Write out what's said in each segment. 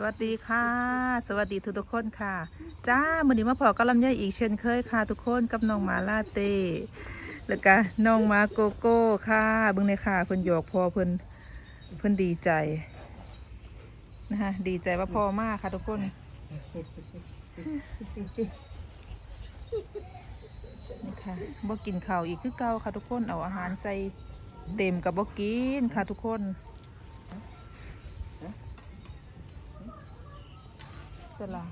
สวัสดีค่ะ สวัสดีทุกทุกคนค่ะ จ้ามือนี้มาพอกับลำไยอีกเช่นเคยค่ะ ทุกคนกับน้องมาลาเต้แล้วก็น้องมาโกโก้ค่ะเบิ่งในอยค่ะเพิ่นหยอกพอเพิ่นเพิ่นดีใจนะคะดีใจว่าพ่อมากค่ะทุกคนนี่ค่ะบ่กินข้าวอีกคือเก่าค่ะทุกคนเอาอาหารใส่เต็มกับบ่กินค่ะทุกคน สลา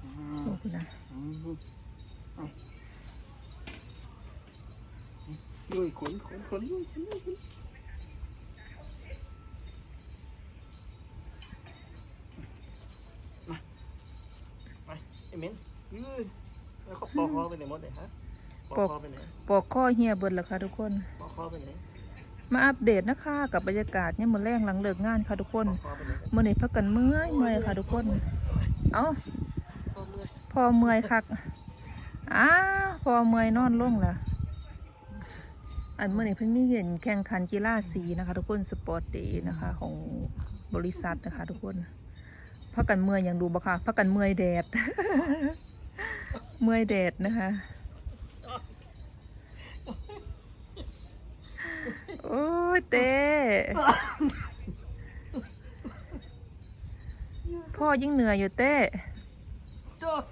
โอ้คุณนะลุยขนขนขนลุยขนลุยขนมาไปไอ้เม้นยืดแล้วเขาปอกคอไปไหนหมดเลยฮะปอกคอไปไหนปอกข้อเฮียเบิดแล้วค่ะทุกคนปอกคอไปไหน มาอัปเดตนะคะกับบรรยากาศเนี่ยมมือแรงหลังเลิกงานค่ะทุกคนปอกคอไหนมื่อนี้พักกันเมื่อยเมื่อยค่ะทุกคน เอ้าคอพอเมื่อยคักอ้าพอเมื่อยนอนล่งละอันเมื่อนี้เพิ่งมีเห็นแข่งขันกีฬาสีนะคะ ทุกคนสปอร์ตเดย์นะคะ ของบริษัทนะคะ ทุกคนพักกันเมื่อยอย่างดูบ่ค่ะพักกันเมื่อยแดด เมื่อยแดดนะคะ โอ้ยเต้พ่อยิ่งเหนื่อยอยู่เต้โจ้ย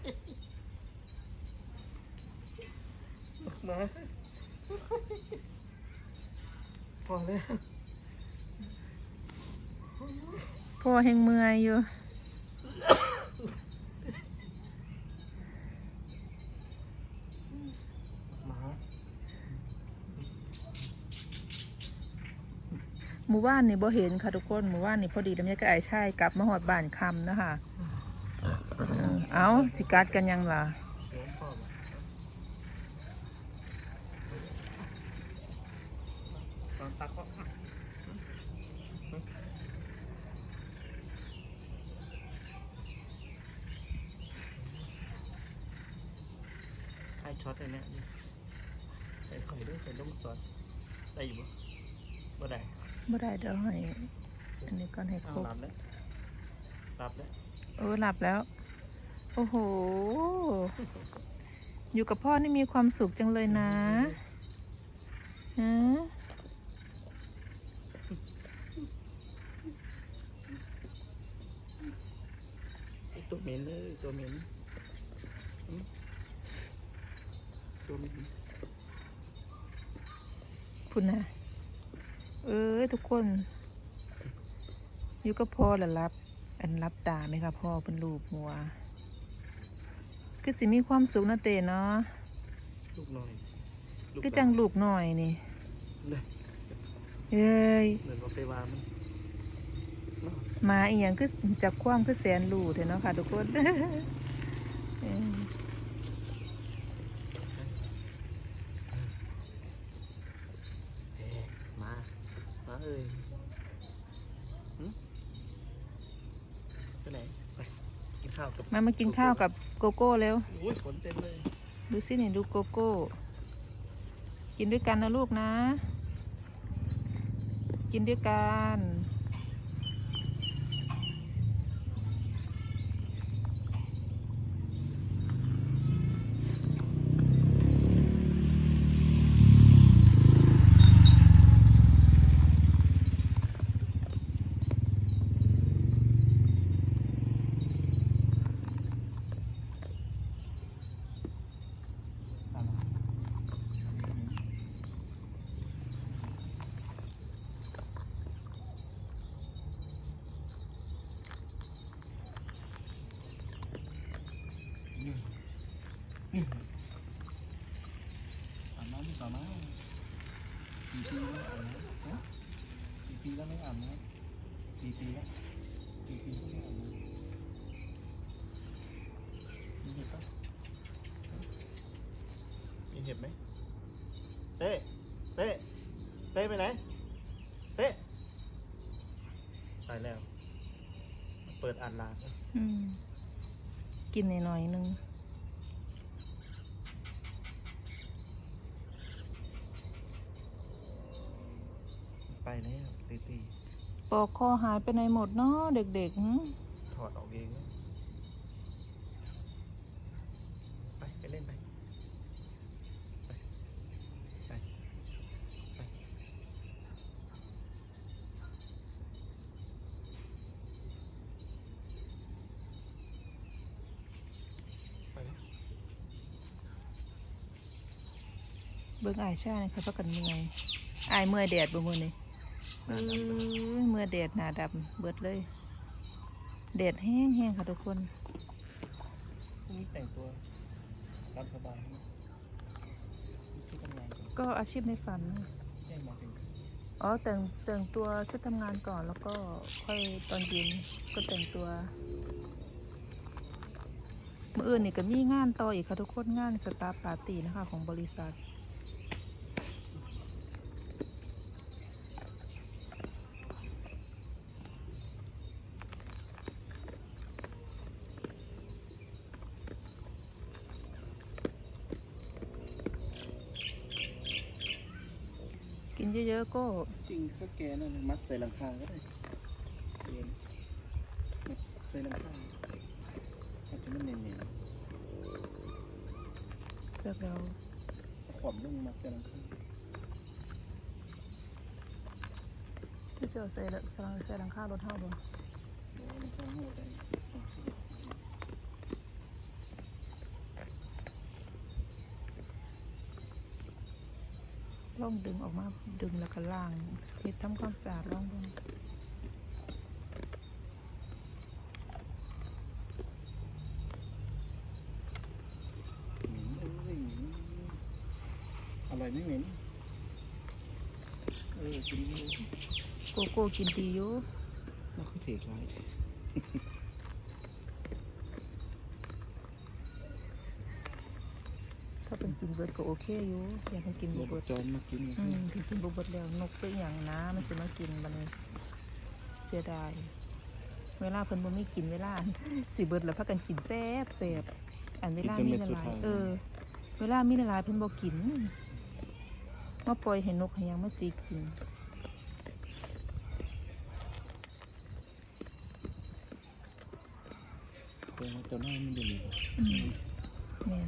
มาพอแล้วพ่อแหงเมื่อยอยู่ มา หมู่บ้านนี่บ่เห็นค่ะทุกคนหมู่บ้านนี่พอดีดำยกับไอ้ชายกลับมาหอดบ้านคำนะคะเอาสิกัดกันยังล่ะเดี๋ยวพ่อมาตอนตักก็ให้ช็อตเลยเนี่ยใส่ข่อยด้วยใส่ลูกซอสได้อยู่บ่บ่ได้ บ่ได้เดี๋ยวให้อันนี้ก่อนให้คเอารบรับแล้วรับแล้วเออหลับแล้ว โอ้โห อยู่กับพ่อนี่มีความสุขจังเลยนะฮะตัวเหม็นเลยตัวเหม็นอืมตัวเหม็นพุ่นนะ เอ้ยทุกคน อยู่กับพ่อแล้วรับ อันรับตาไหมคะพ่อเป็นลูกหัว คือสิมีความสุขนะเตเนาะลูกหน่อยลูก็จังลูกหน่อยนี่เนี่ยเอ้ยเหมือนว่าไปวางมันเนาะหมาอีหยังคือจับความคือแสนรู้เถอะเนาะค่ะทุกคน เออ เอ๊ะมา มา เอ้ยหึไปไหน ไป กินข้าวกับมามากินข้าวกับโกโก้แล้วอุ้ยฝนเต็มเลย ดูสิเนี่ยดูโกโก้ กินด้วยกันนะลูกนะ กินด้วยกัน อาบน้ำดีกว่ามั้งกี่ปีแล้วอาบน้ำฮะกี่ปีแล้วไม่อาบน้ำกี่ปีแล้วกี่ปีแล้วไม่อาบน้ำมีเห็บปะมีเห็บไหมเต้เต้เต้ไปไหนเต้ไปแล้ว เปิดอ่านลานแล้วอืมกินหน่อยๆนึง ไปแล้วตีตีปอกคอหายไปไหนหมดเนาะเด็กๆหึถอดออกเองไปไปเล่นไปไปไปไปไปแล้วเบิ่งอายชาเนี่ยค่ะพักกันเมื่อยอายเมื่อยแดดบ่มื้อนี้ห เอน้าดำเลยอเมื่อยแดดหน้าดำเบิดเลยแดดแห้งๆค่ะทุกคนพรุ่งนี้แต่งตัวตามสบายนะที่ทำงานก่อนก็อาชีพในฝันนะแจ้งมาถึงอ๋อแต่งแต่งตัวชุดทำงานก่อนแล้วก็ค่อยตอนเย็นก็แต่งตัวมื่ออื่นนี่ก็มีงานต่ออีกค่ะทุกคนงานสตาร์ปาร์ตี้นะคะของบริษัท เยอะๆก็จริงข้าวแกนั่นน่ะมัดใส่หลังคาก็ได้เย็นมัดใส่หลังคาอาจจะไม่เนียนจากเราๆขวบลงมัดใส่หลังคาที่จะเอาใส่ละใส่ใส่หลังคารถเท่าบ่ โอ้หลังคาหัวได้ ล่องดึงออกมาดึงแล้วก็ล่างเฮ็ดทำความสะอาดล่องเบิ่งเหม็นอร่อยไหมเหม็นเออกินอยู่โกโก้กินดีอยู่แล้วก็เสกลาย ถ้า เป็นกินเบิดก็โอเคอยู่อยากให้กินรบ่ถเบิดจอนมากินอืมถึงกินบ่เบิดแล้วนกเป็นอย่างนะมันสิมากินบัดนี้เสียดายเวลาเพิ่นบ่มีกินเวลาสิเบิดแล้วพากันกินแซ่บแซ่บอันเวลามีละลายเออ เวลามีละลายเพิ่นบ่กินมาปล่อยให้นกให้หยังมาจิกกินเพราะว่าเจ้าหน้ามันอยู่นี่อืมแม่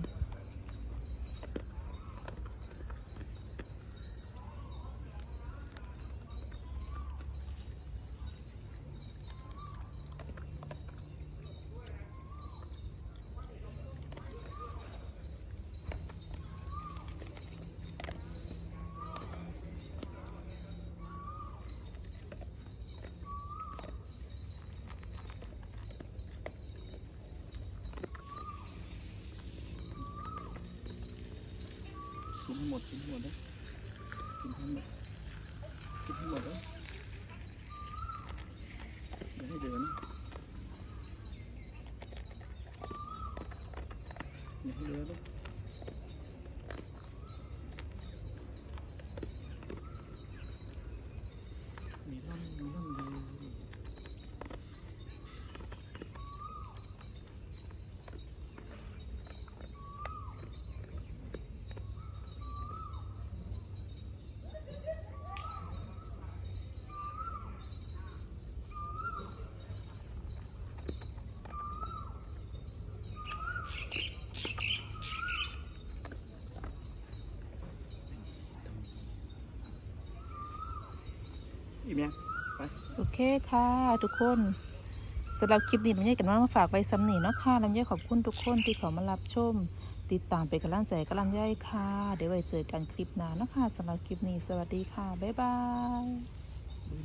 นกินให้หมดกินให้หมดนะกินให้หมดกินให้หมดนะอย่าให้เดือนะอย่าให้เดือลูกมีร่องมีร่องดี อีเมียไปโอเคค่ะทุกคนสำหรับคลิปนี้ลำไยกันว่ามาฝากไว้ซ้ำนีเนาะค่ะลำไยขอบคุณทุกคนที่เขามารับชม ติดตามเป็นกำลังใจกับลำไยค่ะ เดี๋ยวไว้เจอกันคลิปหน้านะคะสำหรับคลิปนี้สวัสดีค่ะ บ๊ายบาย